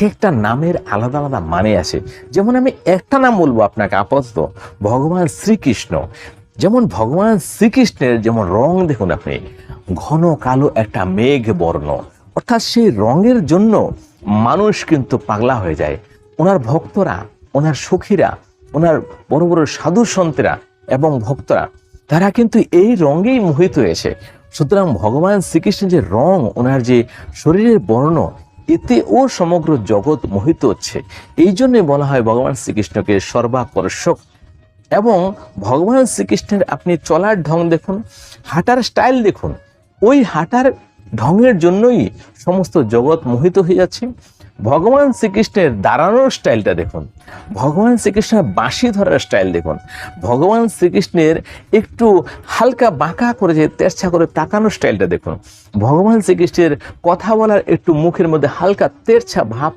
এক একটা নামের আলাদা আলাদা মানে আছে। যেমন আমি একটা নাম বলব আপনাকে, আপাতত, ভগবান শ্রীকৃষ্ণ। যেমন ভগবান শ্রীকৃষ্ণের যেমন রং দেখুন আপনি, ঘন কালো একটা মেঘ বর্ণ অর্থাৎ সেই রঙের জন্য মানুষ কিন্তু পাগলা হয়ে যায়। ওনার ভক্তরা, ওনার সখীরা, ওনার বড় বড় সাধু সন্তেরা এবং ভক্তরা, তারা কিন্তু এই রঙেই মোহিত হয়েছে। সুতরাং ভগবান শ্রীকৃষ্ণের যে রং, ওনার যে শরীরের বর্ণ এতে ও সমগ্র জগৎ মোহিত হচ্ছে। এই জন্যে বলা হয় ভগবান শ্রীকৃষ্ণকে সর্বাকর্ষক। এবং ভগবান শ্রীকৃষ্ণের আপনি চলার ঢং দেখুন, হাঁটার স্টাইল দেখুন, ওই হাঁটার ঢঙের জন্যই সমস্ত জগৎ মোহিত হয়ে যাচ্ছে। ভগবান শ্রীকৃষ্ণের দাঁড়ানোর স্টাইলটা দেখুন। ভগবান শ্রীকৃষ্ণের বাঁশি ধরার স্টাইল দেখুন। ভগবান শ্রীকৃষ্ণের একটু হালকা বাঁকা করে যে তেষ্টা করে তাকানোর স্টাইলটা দেখুন। ভগবান শ্রীকৃষ্ণের কথা বলার একটু মুখের মধ্যে হালকা তেরছা ভাব